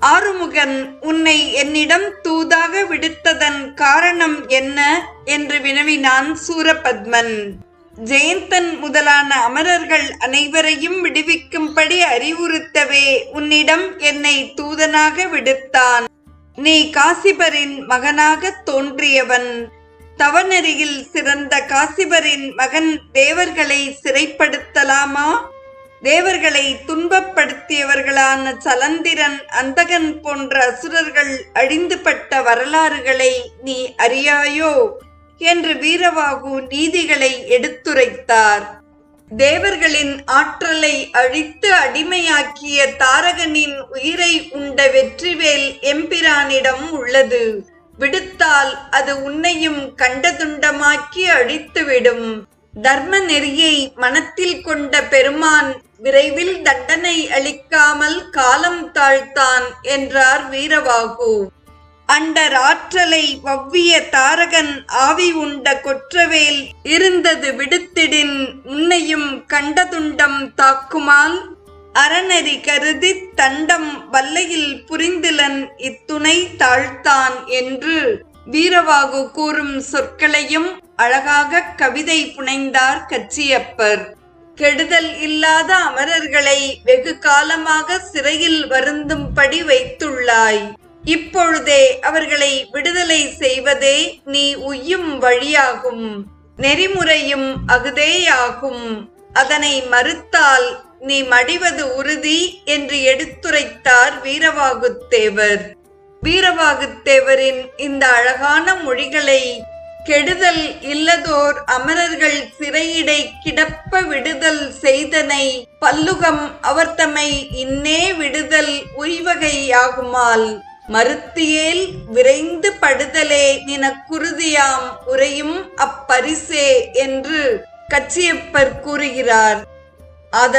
ஆறுமுகன் உன்னை என்னிடம் தூதாக விடுத்ததன் காரணம் என்ன? என்று வினவினான் சூரபத்மன். ஜெயந்தன் முதலான அமரர்கள் அனைவரையும் விடுவிக்கும்படி அறிவுறுத்தவே உன்னிடம் என்னை தூதனாக விடுத்தான். நீ காசிபரின் மகனாக தோன்றியவன். தவநெறியில் சிறந்த காசிபரின் மகன் தேவர்களை சிறைப்படுத்தலாமா? தேவர்களை துன்பப்படுத்தியவர்களான சலந்திரன் அந்தகன் போன்ற அசுரர்கள் அழிந்துபட்ட வரலாறுகளை நீ அறியாயோ? என்று வீரவாகு நீதிகளை எடுத்துரைத்தார். தேவர்களின் ஆற்றலை அழித்து அடிமையாக்கிய தாரகனின் உயிரை உண்ட வெற்றிவேல் எம்பிரானிடம் உள்ளது. விடுத்தால் அது உன்னையும் கண்டதுண்டமாக்கி அழித்துவிடும். தர்ம நெறியை மனத்தில் கொண்ட பெருமான் விரைவில் தண்டனை அளிக்காமல் காலம் தாழ்த்தான் என்றார் வீரவாகு. அண்டர் ஆற்றலை வவ்விய தாரகன் ஆவி உண்ட கொற்றவேல் இருந்தது விடுத்திடின் உன்னையும் கண்டதுண்டம் தாக்குமால்? அறநெறி கருதி தண்டம் வல்லையில் புரிந்திலன் இத்துணை தாழ்த்தான் என்று வீரவாகு கூறும் சொற்களையும் அழகாக கவிதை புனைந்தார் கச்சியப்பர். கெடுதல் இல்லாத அமரர்களை வெகு காலமாக சிறையில் வருந்தும்படி வைத்துள்ளாய். இப்பொழுதே அவர்களை விடுதலை செய்வதே நீ உய்யும் வழியாகும். நெறிமுறையும் அகுதேயாகும். அதனை மறுத்தால் நீ மடிவது உறுதி என்று எடுத்துரைத்தார் வீரவாகுத்தேவர். வீரவாகுத்தேவரின் இந்த அழகான மொழிகளை கெடுதல் இல்லதோர் அமரர்கள் சிறையிடை கிடப்ப விடுதல் செய்தனை பல்லுகம் அவர்த்தமை இன்னே விடுதல் உய்வகையாகுமால். மறுத்தியேல் விரைந்து படுதலே நினக்குருதியாம் உரையும் அப்பரிசே என்று கச்சியப்பர் கூறுகிறார். அத